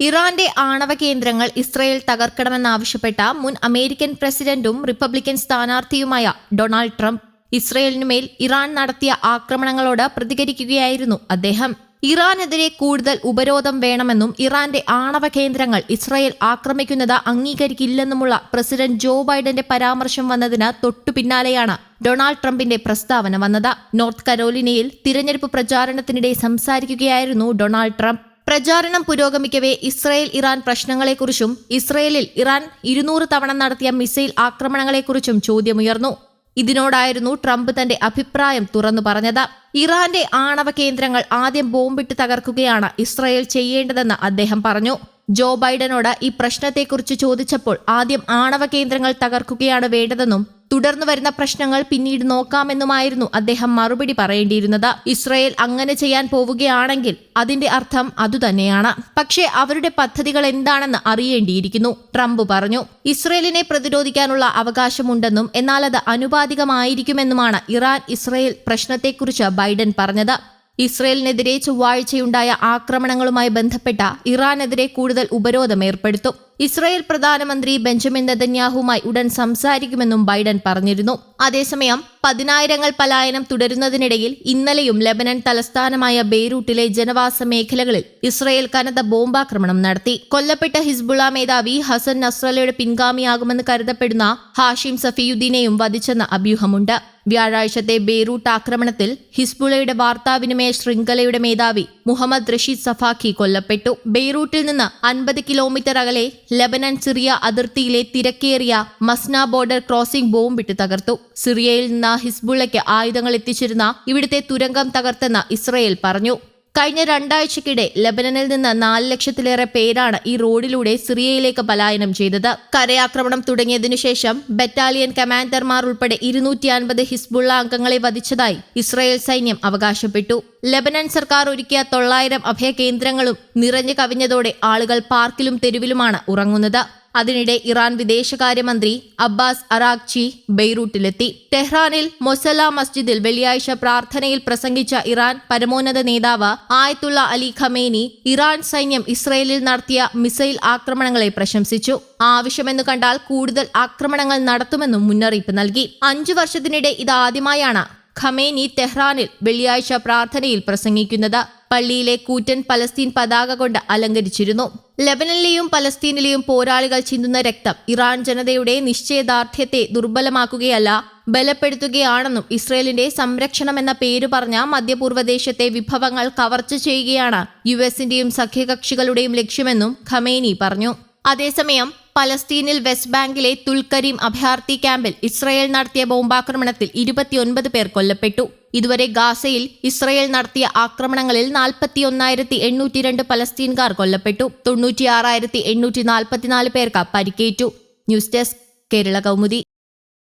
ഇറാന്റെ ആണവ കേന്ദ്രങ്ങൾ ഇസ്രയേൽ തകർക്കണമെന്നാവശ്യപ്പെട്ട മുൻ അമേരിക്കൻ പ്രസിഡന്റും റിപ്പബ്ലിക്കൻ സ്ഥാനാർത്ഥിയുമായ ഡൊണാൾഡ് ട്രംപ് ഇസ്രയേലിനുമേൽ ഇറാൻ നടത്തിയ ആക്രമണങ്ങളോട് പ്രതികരിക്കുകയായിരുന്നു അദ്ദേഹം. ഇറാനെതിരെ കൂടുതൽ ഉപരോധം വേണമെന്നും ഇറാന്റെ ആണവ കേന്ദ്രങ്ങൾ ഇസ്രയേൽ ആക്രമിക്കുന്നത് അംഗീകരിക്കില്ലെന്നുമുള്ള പ്രസിഡന്റ് ജോ ബൈഡന്റെ പരാമർശം വന്നതിന് തൊട്ടു പിന്നാലെയാണ് ഡൊണാൾഡ് ട്രംപിന്റെ പ്രസ്താവന വന്നത്. നോർത്ത് കരോലിനയിൽ തിരഞ്ഞെടുപ്പ് പ്രചാരണത്തിനിടെ സംസാരിക്കുകയായിരുന്നു ഡൊണാൾഡ് ട്രംപ്. പ്രചാരണം പുരോഗമിക്കവേ ഇസ്രായേൽ ഇറാൻ പ്രശ്നങ്ങളെക്കുറിച്ചും ഇസ്രയേലിൽ ഇറാൻ ഇരുന്നൂറ് തവണ നടത്തിയ മിസൈൽ ആക്രമണങ്ങളെക്കുറിച്ചും ചോദ്യമുയർന്നു. ഇതിനോടായിരുന്നു ട്രംപ് തന്റെ അഭിപ്രായം തുറന്നു പറഞ്ഞത്. ഇറാന്റെ ആണവ കേന്ദ്രങ്ങൾ ആദ്യം ബോംബിട്ട് തകർക്കുകയാണ് ഇസ്രായേൽ ചെയ്യേണ്ടതെന്ന് അദ്ദേഹം പറഞ്ഞു. ജോ ബൈഡനോട് ഈ പ്രശ്നത്തെക്കുറിച്ച് ചോദിച്ചപ്പോൾ ആദ്യം ആണവ കേന്ദ്രങ്ങൾ തകർക്കുകയാണ് വേണ്ടതെന്നും തുടർന്നു വരുന്ന പ്രശ്നങ്ങൾ പിന്നീട് നോക്കാമെന്നുമായിരുന്നു അദ്ദേഹം മറുപടി പറയേണ്ടിയിരുന്നത്. ഇസ്രയേൽ അങ്ങനെ ചെയ്യാൻ പോവുകയാണെങ്കിൽ അതിന്റെ അർത്ഥം അതുതന്നെയാണ്. പക്ഷേ അവരുടെ പദ്ധതികൾ എന്താണെന്ന് അറിയേണ്ടിയിരിക്കുന്നു. ട്രംപ് പറഞ്ഞു ഇസ്രയേലിനെ പ്രതിരോധിക്കാനുള്ള അവകാശമുണ്ടെന്നും എന്നാൽ അത് അനുപാതികമായിരിക്കുമെന്നുമാണ് ഇറാൻ ഇസ്രയേൽ പ്രശ്നത്തെക്കുറിച്ച് ബൈഡൻ പറഞ്ഞത്. ഇസ്രയേലിനെതിരെ ചൊവ്വാഴ്ചയുണ്ടായ ആക്രമണങ്ങളുമായി ബന്ധപ്പെട്ട ഇറാനെതിരെ കൂടുതൽ ഉപരോധം ഏർപ്പെടുത്തും. ഇസ്രയേൽ പ്രധാനമന്ത്രി ബെഞ്ചമിൻ നെതന്യാഹുമായി ഉടൻ സംസാരിക്കുമെന്നും ബൈഡൻ പറഞ്ഞിരുന്നു. അതേസമയം പതിനായിരങ്ങൾ പലായനം തുടരുന്നതിനിടയിൽ ഇന്നലെയും ലെബനൻ തലസ്ഥാനമായ ബെയ്റൂട്ടിലെ ജനവാസ മേഖലകളിൽ ഇസ്രയേൽ കനത്ത ബോംബാക്രമണം നടത്തി. കൊല്ലപ്പെട്ട ഹിസ്ബുള മേധാവി ഹസൻ നസ്രലയുടെ പിൻഗാമിയാകുമെന്ന് കരുതപ്പെടുന്ന ഹാഷിം സഫിയുദ്ദീനെയും വധിച്ചെന്ന അഭ്യൂഹമുണ്ട്. വ്യാഴാഴ്ചത്തെ ബെയ്റൂട്ട് ആക്രമണത്തിൽ ഹിസ്ബുളയുടെ വാർത്താവിനിമയ ശൃംഖലയുടെ മേധാവി മുഹമ്മദ് റഷീദ് സഫാഖി കൊല്ലപ്പെട്ടു. ബെയ്റൂട്ടിൽ നിന്ന് അൻപത് കിലോമീറ്റർ അകലെ ലബനൻ സിറിയ അതിർത്തിയിലെ തിരക്കേറിയ മസ്ന ബോർഡർ ക്രോസിംഗ് ബോംബിട്ട് തകർത്തു. സിറിയയിൽ നിന്ന് ഹിസ്ബുള്ളയ്ക്ക് ആയുധങ്ങൾ എത്തിച്ചിരുന്ന ഇവിടുത്തെ തുരങ്കം തകർത്തെന്ന് ഇസ്രയേൽ പറഞ്ഞു. കഴിഞ്ഞ രണ്ടാഴ്ചക്കിടെ ലബനനിൽ നിന്ന് നാല് ലക്ഷത്തിലേറെ പേരാണ് ഈ റോഡിലൂടെ സിറിയയിലേക്ക് പലായനം ചെയ്തത്. കരയാക്രമണം തുടങ്ങിയതിനു ശേഷം ബറ്റാലിയൻ കമാൻഡർമാർ ഉൾപ്പെടെ ഇരുന്നൂറ്റി അൻപത് ഹിസ്ബുള്ള അംഗങ്ങളെ വധിച്ചതായി ഇസ്രയേൽ സൈന്യം അവകാശപ്പെട്ടു. ലബനൻ സർക്കാർ ഒരുക്കിയ തൊള്ളായിരം അഭയകേന്ദ്രങ്ങളും നിറഞ്ഞു കവിഞ്ഞതോടെ ആളുകൾ പാർക്കിലും തെരുവിലുമാണ് ഉറങ്ങുന്നത്. അതിനിടെ ഇറാൻ വിദേശകാര്യമന്ത്രി അബ്ബാസ് അറാഖ്ചി ബെയ്റൂട്ടിലെത്തി. ടെഹ്റാനിൽ മൊസല മസ്ജിദിൽ വെള്ളിയാഴ്ച പ്രാർത്ഥനയിൽ പ്രസംഗിച്ച ഇറാൻ പരമോന്നത നേതാവ് ആയത്തുള്ള അലി ഖമേനി ഇറാൻ സൈന്യം ഇസ്രയേലിൽ നടത്തിയ മിസൈൽ ആക്രമണങ്ങളെ പ്രശംസിച്ചു. ആവശ്യമെന്ന് കണ്ടാൽ കൂടുതൽ ആക്രമണങ്ങൾ നടത്തുമെന്നും മുന്നറിയിപ്പ് നൽകി. അഞ്ചു വർഷത്തിനിടെ ഇതാദ്യമായാണ് ഖമേനി തെഹ്റാനിൽ വെള്ളിയാഴ്ച പ്രാർത്ഥനയിൽ പ്രസംഗിക്കുന്നത് പള്ളിയിലെ കൂറ്റൻ പലസ്തീൻ പതാക കൊണ്ട് അലങ്കരിച്ചിരുന്നു. ലെബനനിലെയും പലസ്തീനിലെയും പോരാളികൾ ചിന്തുന്ന രക്തം ഇറാൻ ജനതയുടെ നിശ്ചയദാർഢ്യത്തെ ദുർബലമാക്കുകയല്ല ബലപ്പെടുത്തുകയാണെന്നും ഇസ്രയേലിന്റെ സംരക്ഷണം എന്ന പേരു പറഞ്ഞ മധ്യപൂർവദേശത്തെ വിഭവങ്ങൾ കവർച്ച ചെയ്യുകയാണ് യു എസിന്റെയും സഖ്യകക്ഷികളുടെയും ലക്ഷ്യമെന്നും ഖമേനി പറഞ്ഞു. അതേസമയം പലസ്തീനിൽ വെസ്റ്റ് ബാങ്കിലെ തുൽക്കരീം അഭയാർത്ഥി ക്യാമ്പിൽ ഇസ്രയേൽ നടത്തിയ ബോംബാക്രമണത്തിൽ ഇരുപത്തിയൊൻപത് പേർ കൊല്ലപ്പെട്ടു. ഇതുവരെ ഗാസയിൽ ഇസ്രയേൽ നടത്തിയ ആക്രമണങ്ങളിൽ നാൽപ്പത്തി ഒന്നായിരത്തി എണ്ണൂറ്റി രണ്ട് പലസ്തീൻകാർ കൊല്ലപ്പെട്ടു. തൊണ്ണൂറ്റിയാറായിരത്തി എണ്ണൂറ്റി നാൽപ്പത്തിനാല് പേർക്ക് പരിക്കേറ്റു. News desk Kerala Kaumudi.